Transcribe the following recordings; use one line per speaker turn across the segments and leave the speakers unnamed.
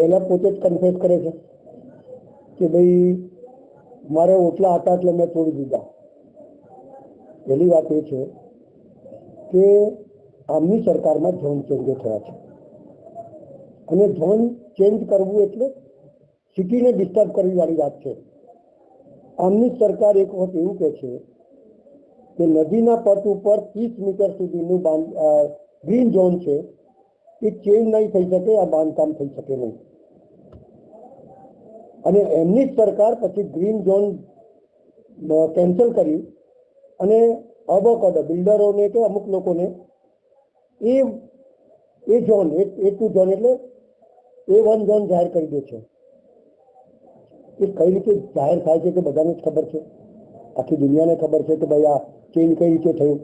પહેલા પોતે જ કન્ફેસ કરે છે કે ભાઈ મારે ઓટલા હતા એટલે મેં તોડી દીધા પહેલી વાત એ છે કે આમની સરકારમાં ઝોન ચેન્જો થયા છે અને ઝોન ચેન્જ કરવું એટલે સિટીને ડિસ્ટર્બ કરવી વાળી વાત છે આમની સરકાર એક વખત એવું કહે છે કે નદીના પટ ઉપર ત્રીસ મીટર સુધીનું બાંધ ગ્રીન ઝોન છે એ ચેન્જ નહીં થઈ શકે આ બાંધકામ થઈ શકે નહીં અને એમની જ સરકાર પછી ગ્રીન ઝોન કેન્સલ કરી અને અબકડ બિલ્ડરોને કે અમુક લોકોને, એ A zone A two zone એટલે એ વન ઝોન જાહેર કરી દે છે. એ કઈ રીતે જાહેર થાય છે કે બધાને જ ખબર છે? આખી દુનિયાને ખબર છે કે ભાઈ આ ચેન્જ કઈ રીતે થયું?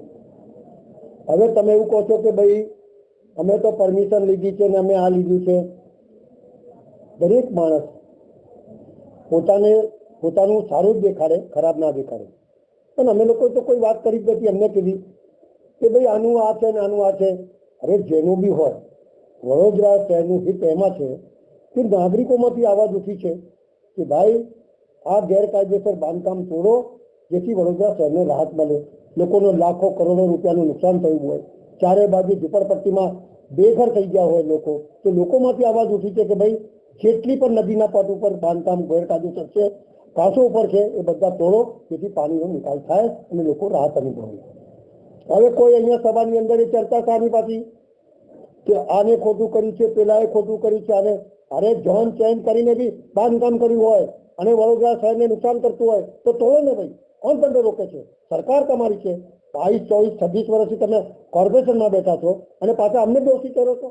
હવે તમે એવું કહો છો કે ભાઈ અમે તો પરમિશન લીધી છે ને અમે આ લીધું છે. દરેક માણસ પોતાને પોતાનું સારું જ દેખાડે, ખરાબ ના દેખાડે. પણ અમે લોકો તો કોઈ વાત કરી જ નથી અમને કીધી કે ભાઈ આનું આ છે ને આનું આ છે. અરે જેનું બી હોય, વડોદરા શહેરનું હિત એમાં છે કે નાગરિકોમાંથી આવાજ ઉઠી છે કે ભાઈ આ ગેરકાયદેસર બાંધકામ તોડો જેથી વડોદરા શહેરને રાહત મળે. લોકોનો લાખો કરોડો રૂપિયાનું નુકસાન થયું હોય. ચારે બાજુ ઝુંપડપટ્ટીમાં બેઘર થઈ ગયા હોય લોકો. તો લોકોમાંથી આવાજ ઉઠી છે કે ભાઈ જેટલી પણ નદીના પટ ઉપર બાંધકામ ગેરકાયદેસર છે ઘાસો ઉપર છે એ બધા તોડો, જેથી પાણીનો નિકાલ થાય અને લોકો રાહત અનુભવે. હવે કોઈ અહીંયા સભાની અંદર એ ચર્ચા સારી પાછી કે આને ખોટું કર્યું છે પેલા એ ખોટું કર્યું છે આને અરે જોન ચેન કરીને બી બાંધકામ કર્યું હોય અને વડોદરા શહેરને નુકસાન કરતું હોય, તો તોડો ને ભાઈ. કોણ તમને રોકે છે? સરકાર તમારી છે. બાવીસ, ચોવીસ, છવ્વીસ વર્ષથી તમે કોર્પોરેશનમાં બેઠા છો અને પાછા અમને દોષી કરો છો.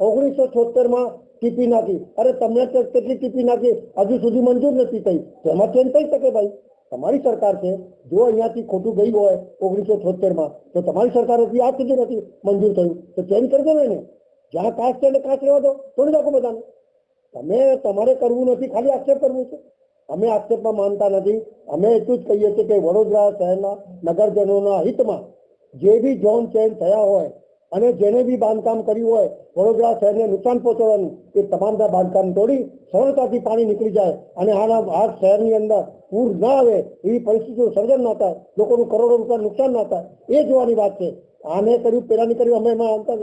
ઓગણીસો છોતેરમાં ટીપી નાખી. અરે તમને કેટલી ટીપી નાખી? હજુ સુધી મંજૂર નથી થઈ. તેમાં ચેન્જ થઈ શકે ભાઈ? તમારી સરકાર છે. જો અહીંયાથી ખોટું ગયું હોય ઓગણીસો છોતેરમાં તો તમારી સરકારેથી આજ સુધી નથી મંજૂર થયું. તો ચેન્જ કરી દો ને જ્યાં કાચ છે કાચ લેવા દો. થોડી રાખો બધાને. તમે તમારે કરવું નથી, ખાલી આક્ષેપ કરવું છે. અમે આક્ષેપમાં માનતા નથી. અમે એટલું જ કહીએ છીએ કે વડોદરા શહેરના નગરજનોના હિતમાં જે બી ઝોન ચેન્જ થયા હોય અને જેને બી બાંધકામ કર્યું હોય, વડોદરા શહેરને નુકસાન પહોંચાડવાનું, એ તમામ બાંધકામ તોડી સરળતાથી પાણી નીકળી જાય અને આના આ શહેરની અંદર પૂર ના આવે એવી પરિસ્થિતિનું સર્જન ના થાય, લોકોનું કરોડો રૂપિયા નુકસાન ના થાય, એ જોવાની વાત છે. આને કર્યું, પેલાની કર્યું, અમે એમાં આવતા